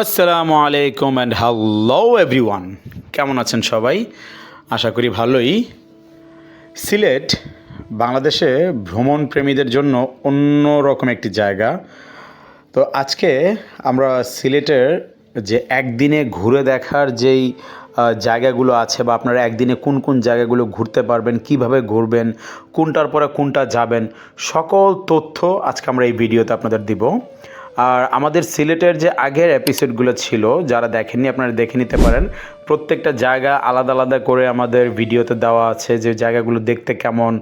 আসসালামু আলাইকুম and hello everyone কেমন আছেন সবাই? আশা করি ভালোই। সিলেট বাংলাদেশে ভ্রমণ প্রেমীদের জন্য অন্য রকম একটি জায়গা। তো আজকে আমরা সিলেটের যে একদিনে ঘুরে দেখার যেই জায়গাগুলো আছে বা আপনারা একদিনে কোন কোন জায়গাগুলো ঘুরতে পারবেন, কীভাবে ঘুরবেন, কোনটার পরে কোনটা যাবেন, সকল তথ্য আজকে আমরা এই ভিডিওতে আপনাদের দিব। আর আমাদের সিলেটের যে আগের এপিসোডগুলো ছিল, যারা দেখেননি আপনারা দেখে নিতে পারেন। প্রত্যেকটা জায়গা আলাদা আলাদা করে আমাদের ভিডিওতে দেওয়া আছে যে জায়গাগুলো দেখতে কেমন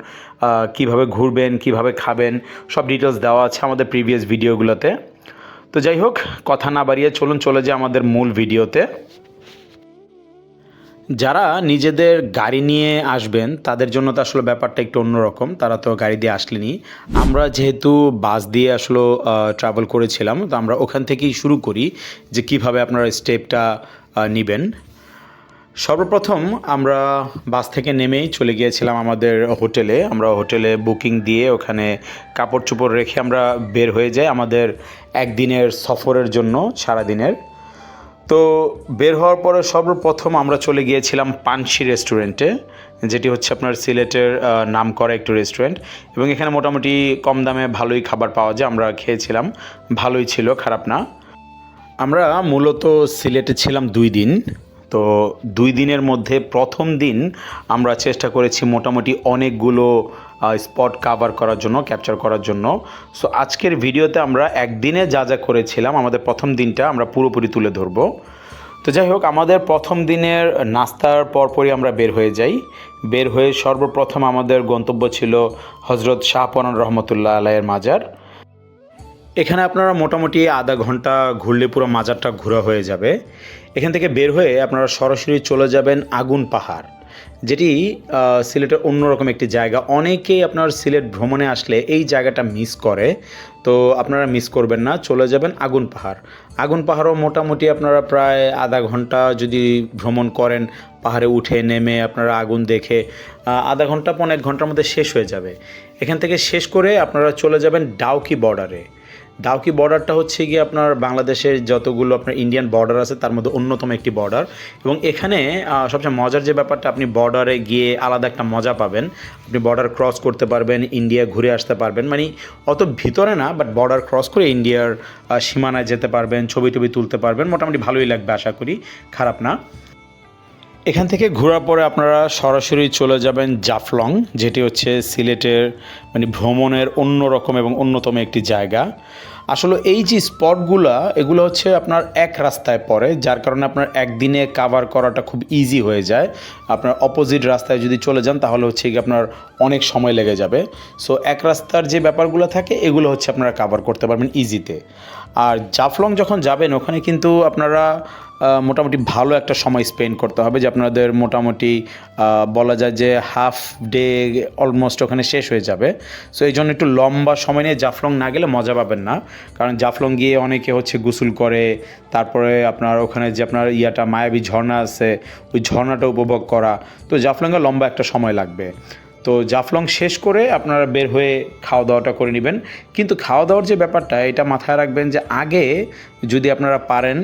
কীভাবে ঘুরবেন, কীভাবে খাবেন, সব ডিটেলস দেওয়া আছে আমাদের প্রিভিয়াস ভিডিওগুলোতে তো যাই হোক, কথা না বাড়িয়ে চলুন, চলে যাই আমাদের মূল ভিডিওতে যারা নিজেদের গাড়ি নিয়ে আসবেন, তাদের জন্য তো আসলে ব্যাপারটা একটু অন্যরকম। তারা তো গাড়ি দিয়ে আসলেনি। আমরা যেহেতু বাস দিয়ে আসলে ট্রাভেল করেছিলাম, তো আমরা ওখান থেকেই শুরু করি যে কীভাবে আপনারা স্টেপটা নেবেন। সর্বপ্রথম আমরা বাস থেকে নেমেই চলে গিয়েছিলাম আমাদের হোটেলে। আমরা হোটেলে বুকিং দিয়ে ওখানে কাপড় চোপড় রেখে আমরা বের হয়ে যাই আমাদের একদিনের সফরের জন্য সারাদিনের। তো বের হওয়ার পরে সর্বপ্রথম আমরা চলে গিয়েছিলাম পানসি রেস্টুরেন্টে, যেটি হচ্ছে আপনার সিলেটের নাম করা একটি রেস্টুরেন্ট। এবং এখানে মোটামুটি কম দামে ভালোই খাবার পাওয়া যায়, আমরা খেয়েছিলাম, ভালোই ছিল, খারাপ না। আমরা মূলত সিলেটে ছিলাম দুই দিন। তো দুই দিনের মধ্যে প্রথম দিন আমরা চেষ্টা করেছি মোটামুটি অনেকগুলো স্পট কাভার করার জন্য ক্যাপচার করার জন্য। সো আজকের ভিডিওতে আমরা একদিনে যা যা করেছিলাম, আমাদের প্রথম দিনটা আমরা পুরোপুরি তুলে ধরবো। তো যাই হোক, আমাদের প্রথম দিনের নাস্তার পরপরই আমরা বের হয়ে যাই। বের হয়ে সর্বপ্রথম আমাদের গন্তব্য ছিল হজরত শাহপরান রহমতুল্লাহ আলাইয়ের মাজার। এখানে আপনারা মোটামুটি আধা ঘণ্টা ঘুরলে পুরো মাজারটা ঘোরা হয়ে যাবে। এখান থেকে বের হয়ে আপনারা সরাসরি চলে যাবেন আগুন পাহাড়। যেটি সিলেটের অন্যরকম একটি জায়গা। অনেকেই আপনার সিলেট ভ্রমণে আসলে এই জায়গাটা মিস করে। তো আপনারা মিস করবেন না, চলে যাবেন আগুন পাহাড়। আগুন পাহাড়ও মোটামুটি আপনারা প্রায় আধা ঘণ্টা যদি ভ্রমণ করেন, পাহাড়ে উঠে নেমে আপনারা আগুন দেখে আধা ঘণ্টা, পনেরো ঘণ্টার মধ্যে শেষ হয়ে যাবে। এখান থেকে শেষ করে আপনারা চলে যাবেন ডাউকি বর্ডারে। ডাউকি বর্ডারটা হচ্ছে গিয়ে আপনার বাংলাদেশের যতগুলো আপনার ইন্ডিয়ান বর্ডার আছে, তার মধ্যে অন্যতম একটি বর্ডার এবং এখানে সবচেয়ে মজার যে ব্যাপারটা, আপনি বর্ডারে গিয়ে আলাদা একটা মজা পাবেন। আপনি বর্ডার ক্রস করতে পারবেন ইন্ডিয়া ঘুরে আসতে পারবেন। মানে অত ভিতরে না বাট বর্ডার ক্রস করে ইন্ডিয়ার সীমানায় যেতে পারবেন, ছবি টবি তুলতে পারবেন। মোটামুটি ভালোই লাগবে, আশা করি। খারাপ না। এখান থেকে ঘোরার পরে আপনারা সরাসরি চলে যাবেন জাফলং, যেটি হচ্ছে সিলেটের মানে ভ্রমণের অন্যরকম এবং অন্যতম একটি জায়গা। আসলে এই যে স্পটগুলা, এগুলো হচ্ছে আপনার এক রাস্তায় পড়ে, যার কারণে আপনার একদিনে কাভার করাটা খুব ইজি হয়ে যায়। আপনার অপোজিট রাস্তায় যদি চলে যান, তাহলে হচ্ছে কি আপনার অনেক সময় লেগে যাবে। সো এক রাস্তার যে ব্যাপারগুলো থাকে, এগুলো হচ্ছে আপনারা কাভার করতে পারবেন ইজিতে আর জাফলং যখন যাবেন, ওখানে কিন্তু আপনারা মোটামুটি ভালো একটা সময় স্পেন্ড করতে হবে। যে আপনাদের মোটামুটি বলা যায় যে হাফ ডে অলমোস্ট ওখানে শেষ হয়ে যাবে। সো এই জন্য একটু লম্বা সময় নিয়ে জাফলং না গেলে মজা পাবেন না। কারণ জাফলং গিয়ে অনেকে হচ্ছে গোসল করে, তারপরে আপনার ওখানে যে আপনার ইয়াটা মায়াবী ঝর্ণা আছে, ওই ঝর্ণাটা উপভোগ করা। তো জাফলংয়ে লম্বা একটা সময় লাগবে। তো জাফলং শেষ করে আপনারা বের হয়ে খাওয়া দাওয়াটা করে নেবেন। কিন্তু খাওয়া দাওয়ার যে ব্যাপারটা, এটা মাথায় রাখবেন যে আগে যদি আপনারা পারেন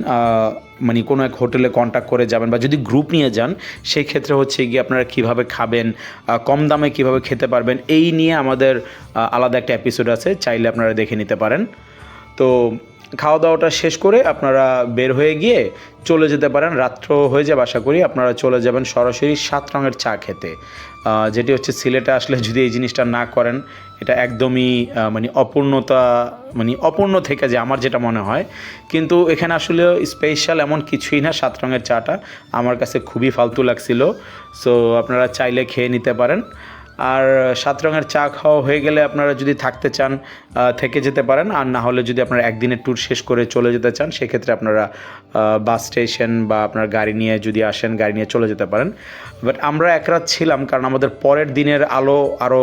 মানে কোনো এক হোটেলে কন্ট্যাক্ট করে যাবেন বা যদি গ্রুপ নিয়ে যান সেই ক্ষেত্রে হচ্ছে গিয়ে আপনারা কীভাবে খাবেন কম দামে কীভাবে খেতে পারবেন, এই নিয়ে আমাদের আলাদা একটা এপিসোড আছে, চাইলে আপনারা দেখে নিতে পারেন। তো খাওয়া দাওয়াটা শেষ করে আপনারা বের হয়ে গিয়ে চলে যেতে পারেন। রাত্র হয়ে যাবে আশা করি আপনারা চলে যাবেন সরাসরি সাত রঙের চা খেতে। যেটি হচ্ছে সিলেটে আসলে যদি এই জিনিসটা না করেন, এটা একদমই মানে অপূর্ণতা মানে অপূর্ণ থেকে যে আমার যেটা মনে হয়। কিন্তু এখানে আসলে স্পেশাল এমন কিছুই না সাত রঙের চাটা। আমার কাছে খুবই ফালতু লাগছিল। সো আপনারা চাইলে খেয়ে নিতে পারেন। আর সাত রঙের চা খাওয়া হয়ে গেলে আপনারা যদি থাকতে চান থেকে যেতে পারেন। আর না হলে যদি আপনারা একদিনের ট্যুর শেষ করে চলে যেতে চান, সেক্ষেত্রে আপনারা বাস স্টেশন বা আপনার গাড়ি নিয়ে যদি আসেন, গাড়ি নিয়ে চলে যেতে পারেন। বাট আমরা এক রাত ছিলাম, কারণ আমাদের পরের দিনের আলো আরও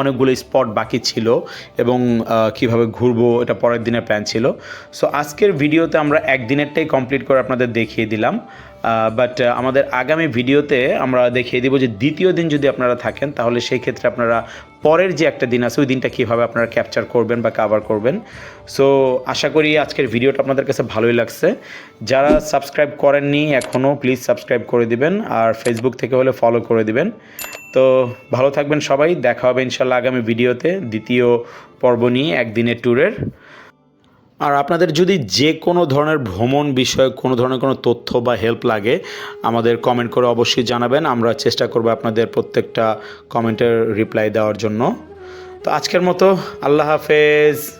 অনেকগুলো স্পট বাকি ছিল এবং কীভাবে ঘুরবো এটা পরের দিনের প্ল্যান ছিল। সো আজকের ভিডিওতে আমরা একদিনেরটাই কমপ্লিট করে আপনাদের দেখিয়ে দিলাম। বাট আমাদের আগামী ভিডিওতে আমরা দেখিয়ে দিব যে দ্বিতীয় দিন যদি আপনারা থাকেন, তাহলে সেই ক্ষেত্রে আপনারা পরের যে একটা দিন আছে, ওই দিনটা কীভাবে আপনারা ক্যাপচার করবেন বা কাভার করবেন। সো আশা করি আজকের ভিডিওটা আপনাদের কাছে ভালোই লাগছে। যারা সাবস্ক্রাইব করেননি এখনও প্লিজ সাবস্ক্রাইব করে দিবেন, আর ফেসবুক থেকে হলে ফলো করে দিবেন। তো, ভালো থাকবেন সবাই, দেখা হবে ইনশাল্লাহ আগামী ভিডিওতে, দ্বিতীয় পর্ব নিয়ে একদিনের ট্যুরের আর আপনাদের যদি যে কোনো ধরনের ভ্রমণ বিষয়ে কোনো ধরনের কোনো তথ্য বা হেল্প লাগে, আমাদের কমেন্ট করে অবশ্যই জানাবেন। আমরা চেষ্টা করব আপনাদের প্রত্যেকটা কমেন্টের রিপ্লাই দেওয়ার জন্য। তো আজকের মতো আল্লাহ হাফেজ।